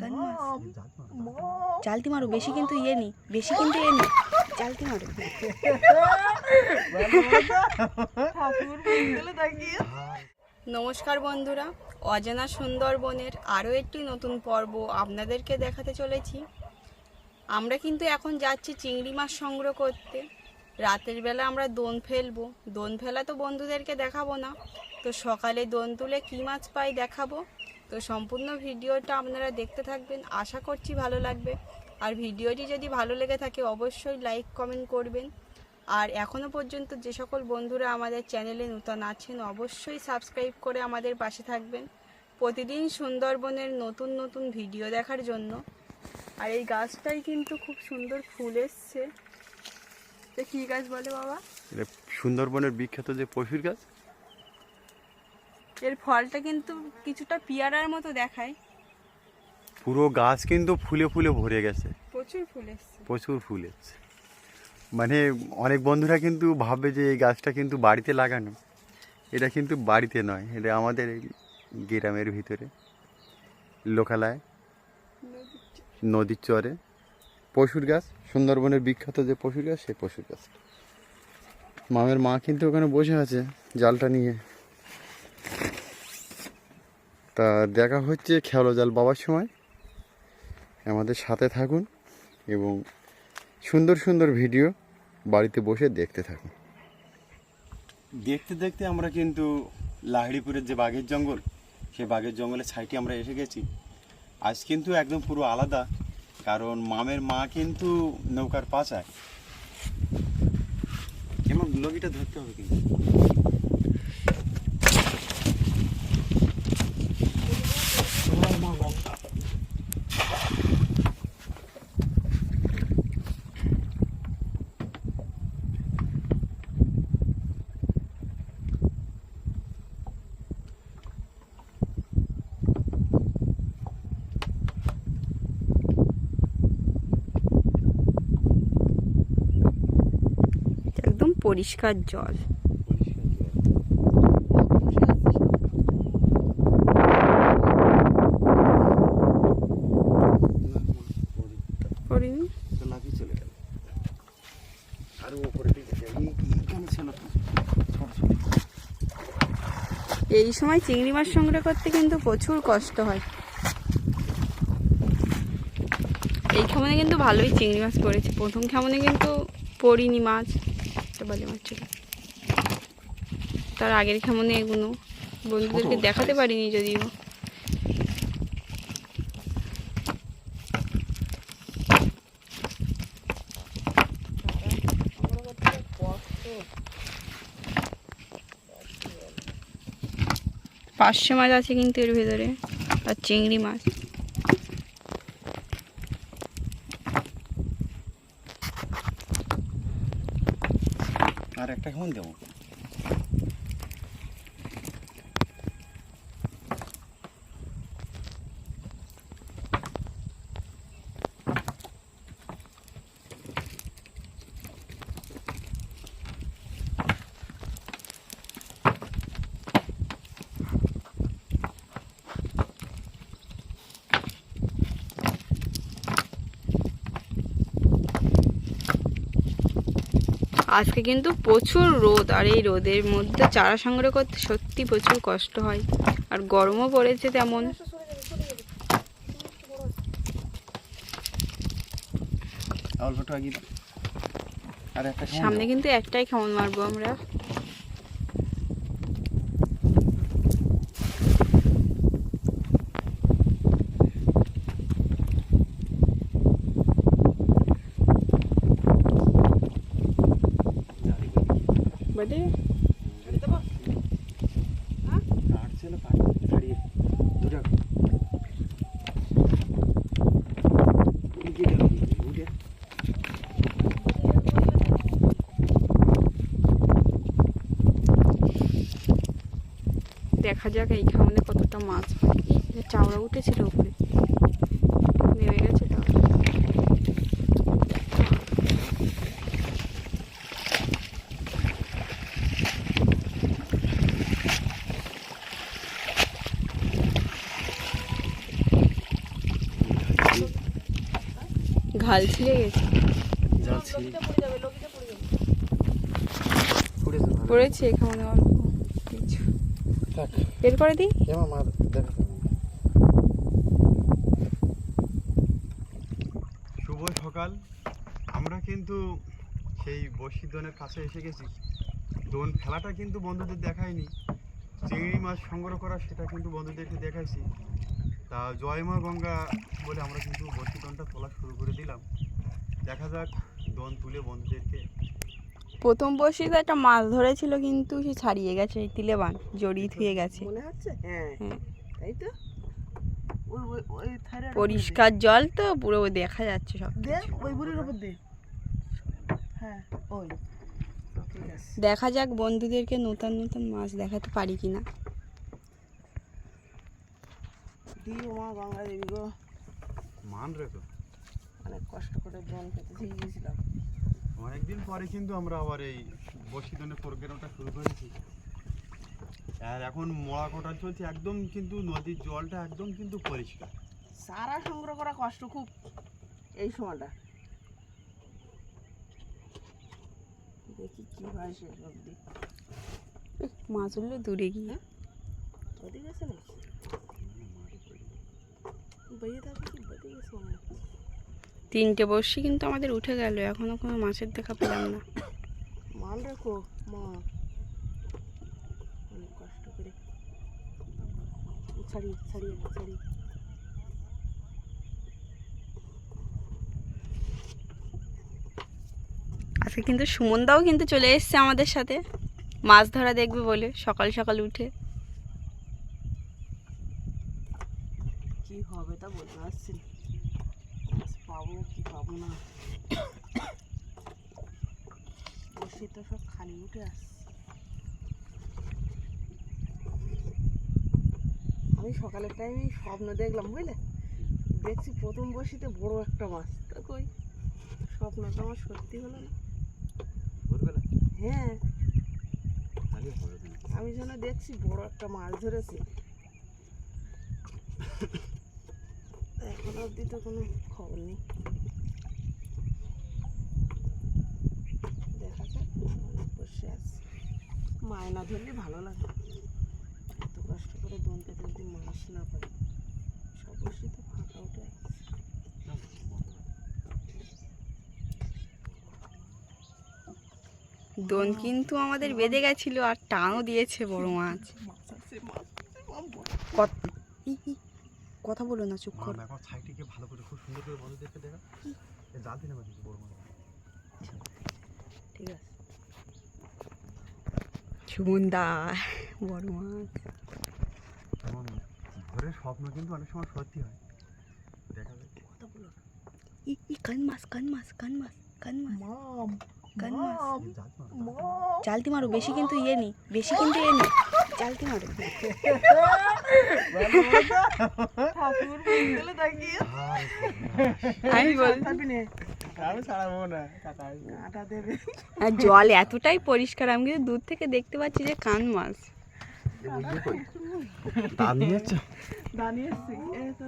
কান মাছ চালতি মারো। বেশি কিন্তু ইয়ে নি বেশি কিন্তু ইয়ে নি চালতি মারো। নমস্কার বন্ধুরা অজানা সুন্দরবনের আরও একটি নতুন পর্ব আপনাদেরকে দেখাতে চলেছি। আমরা কিন্তু এখন যাচ্ছি চিংড়ি মাছ সংগ্রহ করতে। রাতের বেলা আমরা দোন ফেলব। দোন ফেলা তো বন্ধুদেরকে দেখাবো না। তো সকালে দোন তুলে কী মাছ পাই দেখাবো। তো সম্পূর্ণ ভিডিওটা আপনারা দেখতে থাকবেন। আশা করছি ভালো লাগবে। আর ভিডিওটি যদি ভালো লেগে থাকে, অবশ্যই লাইক কমেন্ট করবেন। আর এখনও পর্যন্ত যে সকল বন্ধুরা আমাদের চ্যানেলে নূতন আছেন, অবশ্যই সাবস্ক্রাইব করে আমাদের পাশে থাকবেন। প্রতিদিন সুন্দরবনের নতুন নতুন ভিডিও দেখার জন্য। আর এই গাছটাই কিন্তু খুব সুন্দর ফুল এসছে। কী গাছ বলে বাবা? সুন্দরবনের বিখ্যাত যে পশুর গাছ? এর ফলটা কিন্তু কিছুটা পিয়ারার মতো দেখায়। পুরো গাছ কিন্তু ফুলে ফুলে ভরে গেছে। প্রচুর ফুল এসছে। প্রচুর ফুল এসছে। মানে অনেক বন্ধুরা কিন্তু ভাববে যে এই গাছটা কিন্তু বাড়িতে লাগানো। এটা কিন্তু বাড়িতে নয় এটা আমাদের এই গ্রামের ভিতরে লোকালয় নদীর চরে। পশুর গাছ সুন্দরবনের বিখ্যাত যে পশুর গাছ সেই পশুর গাছ। মামের মা কিন্তু ওখানে বসে আছে জালটা নিয়ে। তা দেখা হচ্ছে খেলো জাল বাবার সময়। আমাদের সাথে থাকুন এবং সুন্দর সুন্দর ভিডিও বাড়িতে বসে দেখতে থাকুন। দেখতে দেখতে আমরা কিন্তু লাহিড়িপুরের যে বাঘের জঙ্গল সেই বাঘের জঙ্গলের সাইডে আমরা এসে গেছি। আজ কিন্তু একদম পুরো আলাদা কারণ মামের মা কিন্তু নৌকার পাচায় কেমন লগিটা ধরতে হবে কিন্তু একদম পরিষ্কার জল। এই- সময় চিংড়ি মাছ সংগ্রহ করতে কিন্তু প্রচুর কষ্ট হয়। এই খামনে কিন্তু ভালোই চিংড়ি মাছ পড়েছে। প্রথম খামনে কিন্তু পড়িনি মাছ। বলে মাছ ছিল তার আগের খামনে এগুলো বন্ধুদেরকে দেখাতে পারিনি যদিও। পাঁচশো মাছ আছে কিন্তু এর ভেতরে আর চিংড়ি মাছ। আর একটা কেমন দেবো। আজকে কিন্তু প্রচুর রোদ আর এই রোদের মধ্যে চারা সংগ্রহ করতে সত্যি প্রচুর কষ্ট হয়। আর গরমও পড়েছে তেমন। সামনে কিন্তু একটাই খামন মারবো আমরা। দেখা যাক এই খাওয়ানে কতটা মাছ চাওড়া উঠেছিল উপরে। নেমে গেছে তো ঘাল ছিঁড়ে গেছে। পড়েছে এখানে বের করে দিই? শুভ সকাল। আমরা কিন্তু সেই বসি দোনের কাছে এসে গেছি। দোন ফেলাটা কিন্তু বন্ধুদের দেখায়নি। চিংড়ি মাছ সংগ্রহ করা সেটা কিন্তু বন্ধুদেরকে দেখাইছি। তা জয়মা গঙ্গা বলে আমরা কিন্তু বসি দোনটা তোলা শুরু করে দিলাম। দেখা যাক দোন তুলে বন্ধুদেরকে প্রথম বর্ষিতে একটা মাছ ধরেছিল কিন্তু সে ছাড়িয়ে গেছে এই তিলেবান জড়িয়ে থুয়ে গেছে। মনে হচ্ছে হ্যাঁ। হ্যাঁ। তাই তো? পরিষ্কার জল তো পুরো দেখা যাচ্ছে সব দে ওই বুড়ির উপর দে। হ্যাঁ ওই। দেখা যাক বন্ধুদেরকে নতুন নতুন মাছ দেখাতে পারি কিনা। মান অনেক কষ্ট করে জল গেছিলাম অনেকদিন পরে কিন্তু আমরা আবার এই বসি দোনের প্রোগ্রামটা শুরু করেছি। আর এখন মরা কোটা চলছে একদম কিন্তু নদীর জলটা একদম কিন্তু পরিষ্কার। সারা সংগ্রহ করা কষ্ট খুব এই সময়টা। দেখি কি হয় শেষ অব্দি এহ, মাছগুলো দূরে গিয়ে। ওদিকে গেছে নাকি? বেরিয়ে থাকবে কি বেরিয়ে গেছে হয়। তিনটে বর্ষি কিন্তু আমাদের উঠে গেল এখনও কোনো মাছের দেখা পেলাম না। মান রাখো মা। অনেক কষ্ট করে। ছাড়িয়ে ছাড়িয়ে ছাড়িয়ে। আজকে কিন্তু সুমনদাও কিন্তু চলে এসছে আমাদের সাথে। মাছ ধরা দেখবে বলে সকাল সকাল উঠে। কি হবে তা বলতে পারছি না বসে তো সব খালি উঠে আসছে আমি সকালের টাইমে স্বপ্ন দেখলাম বুঝলে? দেখছি প্রথম বসিতে বড় একটা মাছ। তা কই? স্বপ্নটা আমার সত্যি হলো না। হ্যাঁ। আমি যেন দেখছি বড় একটা মাছ ধরেছি। এখন অবধি তো কোনো খবর নেই দেখা যাক অনেক বসে আছে মায়না ধরলে ভালো লাগে। এত কষ্ট করে দমতে যদি মাছ না পাই। সব বসে তো ফাঁকা উঠে আছে। দোন কিন্তু আমাদের বেঁধে গেছিল আর টানও দিয়েছে বড় মাছ। কথা বলো না চুপ কর। দেখো সাইডটিকে ভালো করে খুব সুন্দর করে বন্ধুদেরকে দেখা এ জাল দিন বড় মাছ। ঠিক আছে। সুমনদা বড় মাছ ঘরের স্বপ্ন কিন্তু অনেক সময় সত্যি হয়। দেখা যায়। কথা বলো না। ই, ই কান মাছ কান মাছ কান মাছ কান মাছ কান চালতি মারো বেশি কিন্তু ইয়ে নি বেশি কিন্তু ইয়ে নি চালতি মারো। হায় আমি বল আর জল এতটাই পরিষ্কার আমি কিন্তু দূর থেকে দেখতে পাচ্ছি যে কান মাছ।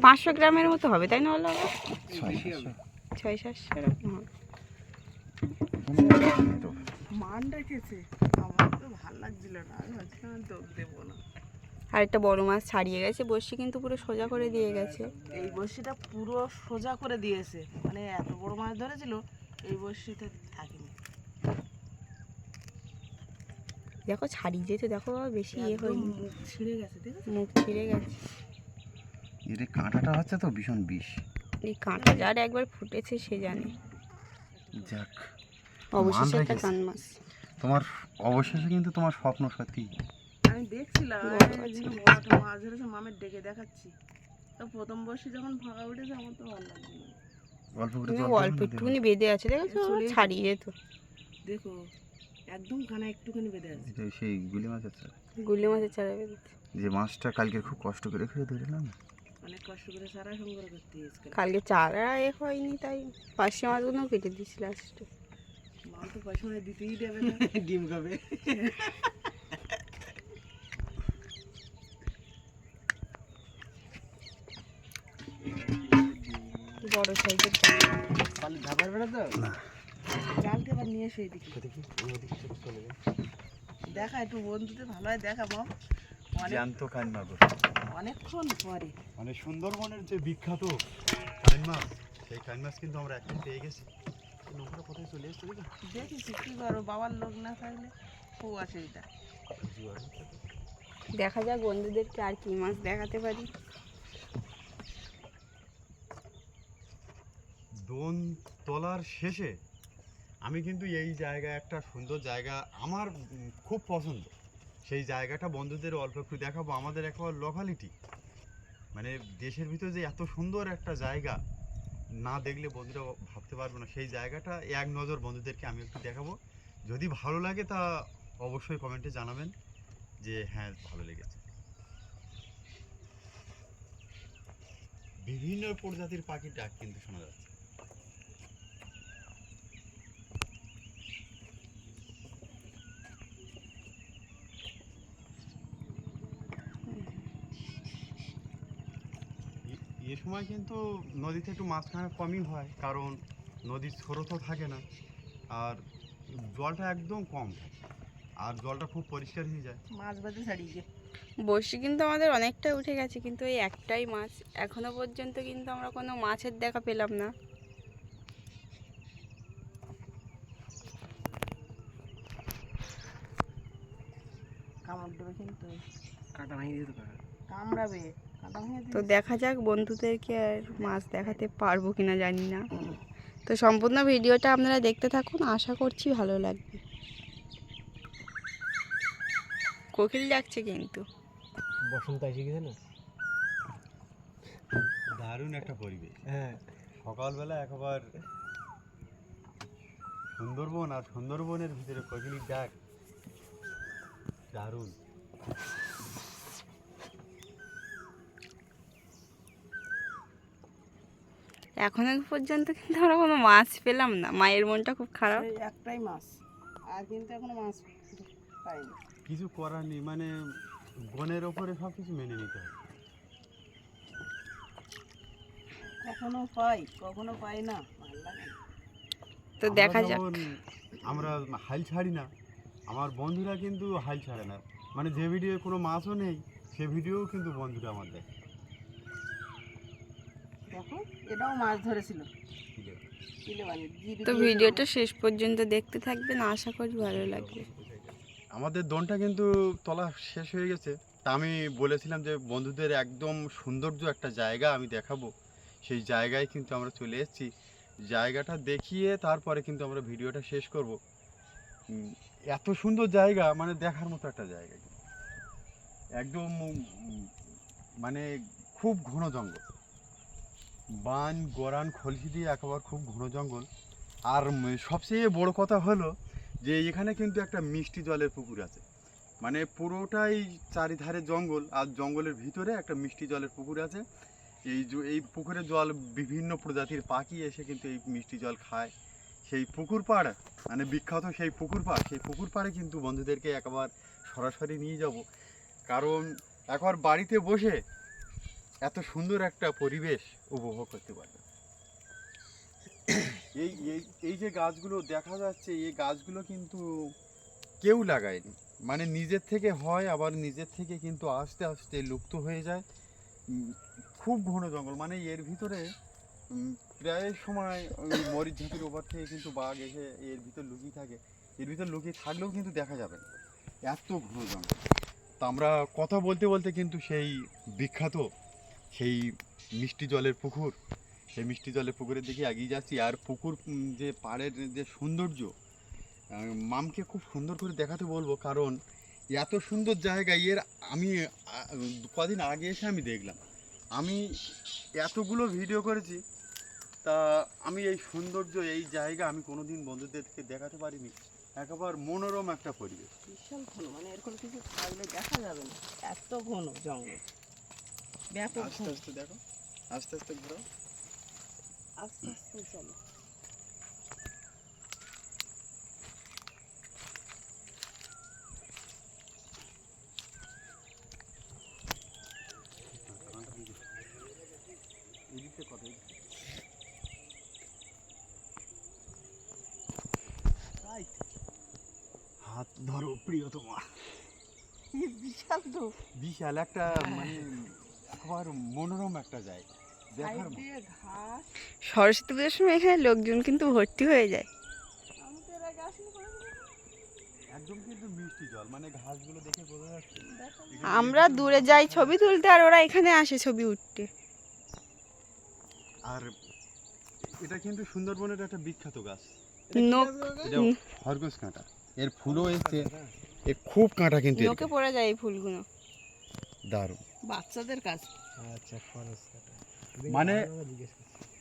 পাঁচশো গ্রামের মতো হবে তাই না হলো ছয় সাতশো। এরকম হবে মান রেখেছে আমার তো ভালো লাগছিল না আমি ভাবছিলাম দোক দেবো না। আর একটা বড় মাছ ছাড়িয়ে গেছে বসি কিন্তু পুরো সোজা করে দিয়ে গেছে। এই বড়শিটা পুরো সোজা করে দিয়েছে। মানে এত বড় মাছ ধরেছিল এই বড়শিতে থাকেনি। দেখো ছাড়িয়ে যেতে দেখো বেশি ইয়ে হয়নি। মুখ ছিঁড়ে গেছে ঠিক আছে? মুখ ছিঁড়ে গেছে। এর কাঁটাটা হচ্ছে তো ভীষণ বিষ। এই কাঁটা যার একবার ফুটেছে সে জানে। যাক অবশেষে একটা। কান মাছ। তোমার অবশেষে কিন্তু তোমার স্বপ্ন সত্যি আমি দেখছিলাম মাছ ধরেছে মামের ডেকে দেখাচ্ছি। তো প্রথম বর্ষে যখন ফাঁকা উঠেছে আমার তো ভালো লাগছিল অল্প অল্প একটুখানি বেঁধে আছে দেখেছ? চলে ছাড়িয়ে যেত দেখো একদম কানা একটুখানি বেঁধে আছে। এটা সেই গুলি মাছ মাছের চারা বেঁধেছে। যে মাছটা কালকে খুব কষ্ট করে ধরলাম। অনেক কষ্ট করে সারা সংগ্রহ করতে কালকে। চারা এ হয়নি তাই পাশে মাছগুলো কেটে দিয়েছি লাস্টে মাল তো পয়সা মানে দিতেই দেবে না। ডিম খাবে। বড় সাইজের পালি ধাপার বেড়া তো না। জালকে এবার নিয়ে এসে এদিকে। দেখি ওদিকে চলে যায় দেখা একটু বন্ধুদের ভালো হয় দেখা অনেক জ্যান্ত কান মাগুর অনেকক্ষণ পরে। মানে সুন্দরবনের যে বিখ্যাত কান মাছ সেই কান মাছ কিন্তু আমরা এখন পেয়ে গেছি। নৌকাটা কোথায় চলে এসছে দেখো? দেখেছি কি করো বাবার লোক না থাকলে খুব অসুবিধা জোয়ার দেখা যাক বন্ধুদেরকে আর কি মাছ দেখাতে পারি। দোন তোলার শেষে আমি কিন্তু এই জায়গা, একটা সুন্দর জায়গা আমার খুব পছন্দ। সেই জায়গাটা বন্ধুদের অল্প একটু দেখাবো। আমাদের একেবারে লোকালিটি মানে দেশের ভিতরে যে এত সুন্দর একটা জায়গা না দেখলে বন্ধুরা ভাবতে পারবে না। সেই জায়গাটা এক নজর বন্ধুদেরকে আমি একটু দেখাবো। যদি ভালো লাগে তা অবশ্যই কমেন্টে জানাবেন যে হ্যাঁ ভালো লেগেছে। বিভিন্ন প্রজাতির পাখির ডাক কিন্তু শোনা যাচ্ছে এ- এ সময় কিন্তু নদীতে একটু মাছ খাওয়া কমই হয় কারণ নদীর স্রোতও থাকে না। আর জলটা একদম কম আর জলটা খুব পরিষ্কার হয়ে যায়। মাছ বাজে ছাড়িয়ে বড়শি কিন্তু আমাদের অনেকটা উঠে গেছে কিন্তু এই একটাই মাছ এখনও পর্যন্ত কিন্তু আমরা কোনো মাছের দেখা পেলাম না। কামড় দেবে কিন্তু। কাটা ভাঙিয়ে দিতে পারে। কামড়াবে। তো দেখা যাক বন্ধুদেরকে আর মাছ দেখাতে পারব কিনা জানি না। তো সম্পূর্ণ ভিডিওটা আপনারা দেখতে থাকুন আশা করছি ভালো লাগবে। কোকিল ডাকছে কিন্তু। বসন্ত এসে গেছে না? দারুণ একটা পরিবেশ। হ্যাঁ। সকালবেলা একবার সুন্দরবন আর সুন্দরবনের ভিতরে কোকিলির ডাক। দারুণ। এখনও পর্যন্ত কিন্তু আমরা কোনো মাছ পেলাম না। মায়ের মনটা খুব খারাপ। একটাই মাছ। আর কিন্তু এখনও মাছ পাইনি। কিছু করার নেই মানে বনের ওপরে সব কিছু মেনে নিতে হয় কখনো পাই কখনো পাই না। তো দেখা যাক। যেমন আমরা হাল ছাড়ি না আমার বন্ধুরা কিন্তু হাল ছাড়ে না। মানে যে ভিডিও কোনো মাছও নেই সে ভিডিও কিন্তু বন্ধুরা আমার দেখে। দেখো এটাও মাছ ধরেছিল। তো ভিডিওটা শেষ পর্যন্ত দেখতে থাকবেন আশা করি ভালো লাগবে। আমাদের দনটা কিন্তু তলা শেষ হয়ে গেছে। তা আমি বলেছিলাম যে বন্ধুদের একদম সৌন্দর্য একটা জায়গা আমি দেখাবো। সেই জায়গায় কিন্তু আমরা চলে এসেছি। জায়গাটা দেখিয়ে তারপরে কিন্তু আমরা ভিডিওটা শেষ করব। এত সুন্দর জায়গা মানে দেখার মতো একটা জায়গা। একদম মানে খুব ঘন জঙ্গল। বান, গরান, খলসি দিয়ে একেবারে খুব ঘন জঙ্গল। আর সবচেয়ে বড় কথা হলো যে, এখানে কিন্তু একটা মিষ্টি জলের পুকুর আছে। মানে পুরোটাই চারিধারে জঙ্গল, আর জঙ্গলের ভিতরে একটা মিষ্টি জলের পুকুর আছে। এই এই পুকুরে জল বিভিন্ন প্রজাতির পাখি এসে কিন্তু এই মিষ্টি জল খায়। সেই পুকুর পাড় মানে বিখ্যাত সেই পুকুর পাড়, সেই পুকুর পাড়ে কিন্তু বন্ধুদেরকে একবার সরাসরি নিয়ে যাব। কারণ একবার বাড়িতে বসে এত সুন্দর একটা পরিবেশ উপভোগ করতে পারবে। এই এই এই যে গাছগুলো দেখা যাচ্ছে, এই গাছগুলো কিন্তু কেউ লাগায়নি। মানে নিজের থেকে হয়, আবার নিজের থেকে কিন্তু আস্তে আস্তে লুপ্ত হয়ে যায়। খুব ঘন জঙ্গল। মানে এর ভিতরে প্রায় সময় মরিচ ঝাঁপির ওপর থেকে কিন্তু বাঘ এসে এর ভিতর লুকিয়ে থাকে। এর ভিতর লুকিয়ে থাকলেও কিন্তু দেখা যাবে এত ঘন জঙ্গল। তা আমরা কথা বলতে বলতে কিন্তু সেই বিখ্যাত সেই মিষ্টি জলের পুকুর, সেই মিষ্টি জলের পুকুরের দিকে এগিয়ে যাচ্ছি। আর পুকুর যে পাড়ের যে সৌন্দর্য মামকে খুব সুন্দর করে দেখাতে বলব, কারণ এত সুন্দর জায়গা এর আমি কদিন আগে এসে আমি দেখলাম। আমি এতগুলো ভিডিও করেছি, তা আমি এই সৌন্দর্য, এই জায়গা আমি কোনোদিন বন্ধুদেরকে দেখাতে পারিনি। একেবারে মনোরম একটা পরিবেশ। বিশাল ঘন মানে এরকম কিছু থাকলে দেখা যাবে না। এত ঘন জঙ্গল। দেখো। আস্তে আস্তে আস্তে আস্তে চলো। হাত ধরো প্রিয় তোমার বিশাল তো বিশাল একটা মানে সবার মনোরম একটা জায়গা। সরস্বতী পুজোর সময় এখানে লোকজন কিন্তু ভর্তি হয়ে যায়। মানে ঘাসগুলো দেখে বোঝা যাচ্ছে। দেখো। এখানে আমরা দূরে যাই ছবি তুলতে আর ওরা এখানে আসে ছবি উঠতে। আর এটা কিন্তু সুন্দরবনের একটা বিখ্যাত গাছ। নোক খরগোশ কাঁটা। এর ফুলও এসছে। খুব কাঁটা কিন্তু নোকে পড়ে যায় এই ফুলগুলো। দারুণ। বাচ্চাদের কাজ। আচ্ছা খরচ কাটা। মানে-।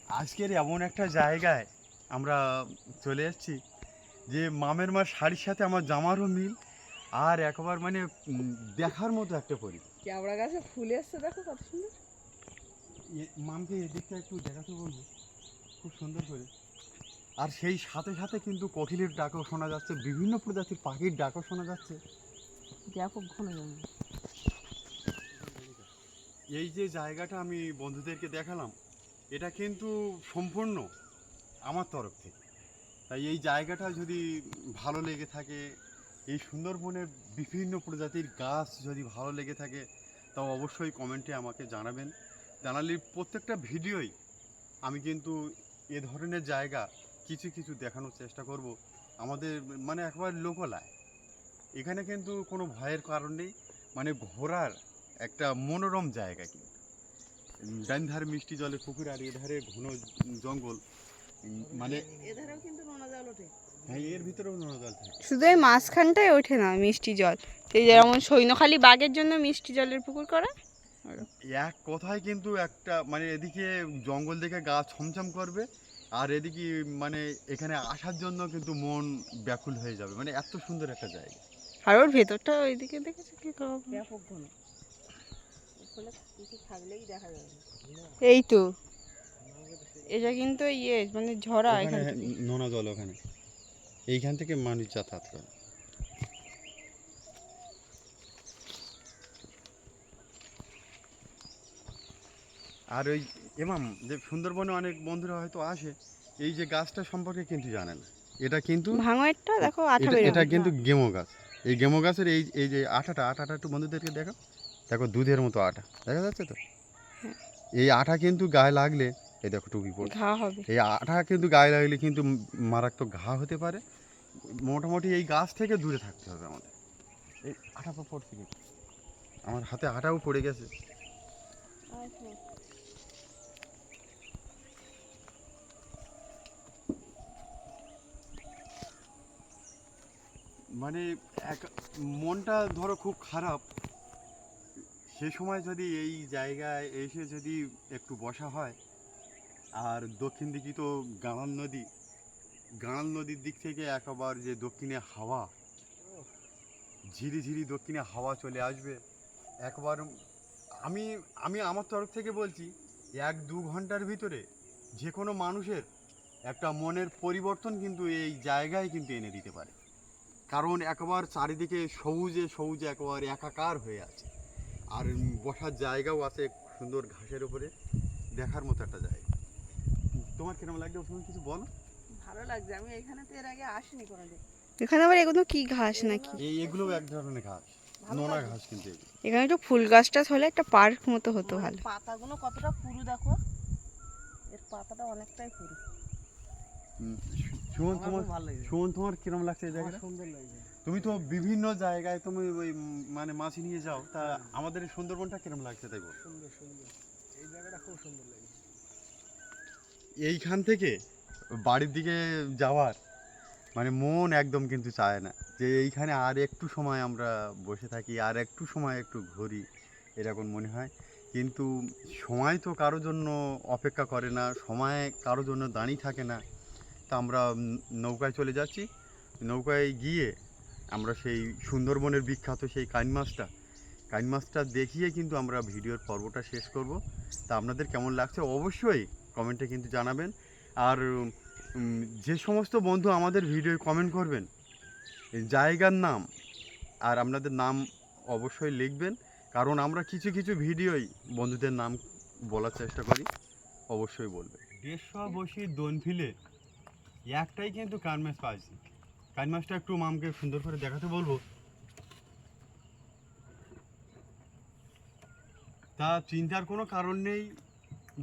আজকের এমন একটা জায়গায় আমরা চলে এসেছি যে মামের মার শাড়ির সাথে আমার জামারও মিল আর একবার মানে দেখার মতো একটা পরি কেওড়া গাছে ফুল এসছে দেখো কত সুন্দর। মামকে এদিকটা একটু দেখাতে বলব খুব সুন্দর করে। আর সেই সাথে সাথে কিন্তু কোকিলের ডাকও শোনা যাচ্ছে বিভিন্ন প্রজাতির পাখির ডাকও শোনা যাচ্ছে। ব্যাপক ঘন জঙ্গল। এই যে জায়গাটা আমি বন্ধুদেরকে দেখালাম, এটা কিন্তু সম্পূর্ণ আমার তরফ থেকে। তাই এই জায়গাটা যদি ভালো লেগে থাকে, এই সুন্দরবনের বিভিন্ন প্রজাতির গাছ যদি ভালো লেগে থাকে, তাও অবশ্যই কমেন্টে আমাকে জানাবেন। জানালে প্রত্যেকটা ভিডিওই আমি কিন্তু এ ধরনের জায়গা কিছু কিছু দেখানোর চেষ্টা করব। আমাদের মানে একবার লোকলায়। এখানে কিন্তু কোনো ভয়ের কারণ নেই। মানে ঘোরার একটা মনোরম জায়গা কিন্তু। ডান ধারে মিষ্টি জলে পুকুর আর এধারে ঘন জঙ্গল। মানে এধারেও কিন্তু নোনা জল ওঠে। হ্যাঁ এর ভিতরেও নোনা জল থাকে। শুধু এই মাঝখানটাই ওঠে না মিষ্টি জল। এই যেমন সৈন্যখালি বাঘের জন্য মিষ্টি জলের পুকুর করা এক কথায় কিন্তু একটা মানে এদিকে জঙ্গল দেখে গা ছমছম করবে আর এদিকে মানে এখানে আসার জন্য কিন্তু মন ব্যাকুল হয়ে যাবে। মানে এত সুন্দর একটা জায়গা। আর ওর ভেতরটা ওইদিকে দেখেছ কি করব? ব্যাপক ঘন। ওখানে কিছু থাকলেই দেখা যাবে। এই তো। এটা কিন্তু ইয়ে মানে ঝরা এখান হ্যাঁ। নোনা জল ওখানে। এইখান থেকে মানুষ যাতায়াত করে। আর ওই এমাম যে সুন্দরবনে অনেক বন্ধুরা হয়তো আসে এই যে গাছটা সম্পর্কে কিন্তু জানে না। এটা কিন্তু ভাঙড়টা দেখো আঠা এটা- কিন্তু গেমো গাছ। এই গেমো গাছের এই এই যে আঠাটা আঠাটা একটু বন্ধুদেরকে দেখো দেখো দুধের মতো আটা দেখা যাচ্ছে তো? এই আটা কিন্তু গায়ে লাগলে এই দেখো টুপি পড়ে ঘা হবে। এই আঠা কিন্তু গায়ে লাগলে কিন্তু মারাত্মক ঘা হতে পারে। মোটামুটি এই গাছ থেকে দূরে থাকতে হবে আমাদের। এই আঠা পড়ছে কিন্তু। আমার হাতে আটাও পড়ে গেছে। মানে এক মনটা ধরো খুব খারাপ। সে সময় যদি এই জায়গায় এসে যদি একটু বসা হয়, আর দক্ষিণ দিকে তো গাঁড়াল নদী গাঁড়াল নদীর দিক থেকে একবার যে দক্ষিণে হাওয়া ঝিরি ঝিরি দক্ষিণে হাওয়া চলে আসবে, একবার আমি আমি আমার তরফ থেকে বলছি, এক দু ঘণ্টার ভিতরে যে কোনো মানুষের একটা মনের পরিবর্তন কিন্তু এই জায়গায় কিন্তু এনে দিতে পারে। কারণ একবার চারিদিকে সবুজে সবুজে একবার একাকার হয়ে আছে। আর বসার জায়গাও আছে সুন্দর ঘাসের উপরে। দেখার মতো একটা জায়গা। তোমার কীরকম লাগছে তুমি কিছু বলো? ভালো লাগছে। আমি এখানে তো এর আগে আসিনি কোনোদিন। এখানে আবার এগুলো কি ঘাস নাকি? এই এগুলো এক ধরনের ঘাস। নোনা ঘাস কিন্তু এখানে একটু ফুল গাছটা হলে একটা পার্ক মতো হতো ভালো। পাতাগুলো কতটা পুরু দেখো? এর পাতাটা অনেকটাই পুরু সুমন তোমার খুব ভালো লাগছে। সুমন তোমার কীরকম লাগছে এই জায়গাটা? সুন্দর লাগছে। তুমি তো বিভিন্ন জায়গায় তুমি ওই মানে মাছি নিয়ে যাও তা আমাদের এই সুন্দরবনটা কীরকম লাগছে তাই বল? সুন্দর সুন্দর। এই জায়গাটা খুব সুন্দর লাগছে এইখান থেকে বাড়ির দিকে যাওয়ার মানে মন একদম কিন্তু চায় না যে এইখানে আর একটু সময় আমরা বসে থাকি আর একটু সময় একটু ঘুরি এরকম মনে হয়। কিন্তু সময় তো কারোর জন্য অপেক্ষা করে না সময় কারোর জন্য দাঁড়িয়ে থাকে না। তা আমরা নৌকায় চলে যাচ্ছি। নৌকায় গিয়ে আমরা সেই সুন্দরবনের বিখ্যাত সেই কাইন মাছটা কাইন মাছটা দেখিয়ে কিন্তু আমরা ভিডিওর পর্বটা শেষ করব। তা আপনাদের কেমন লাগছে অবশ্যই কমেন্টে কিন্তু জানাবেন। আর যে সমস্ত বন্ধু আমাদের ভিডিও কমেন্ট করবেন জায়গার নাম আর আপনাদের নাম অবশ্যই লিখবেন। কারণ আমরা কিছু কিছু ভিডিওই বন্ধুদের নাম বলার চেষ্টা করি, অবশ্যই বলবে দেড়শো বসি দোন ফিলে একটাই কিন্তু কানমেস পাইছি কান মাছটা একটু মামকে সুন্দর করে দেখাতে বলব। তা চিন্তার কোনো কারণ নেই,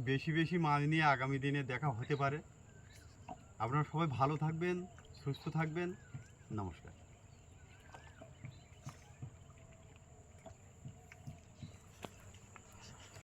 বেশি বেশি মাছ নিয়ে আগামী দিনে দেখা হতে পারে। আপনারা সবাই ভালো থাকবেন, সুস্থ থাকবেন, নমস্কার।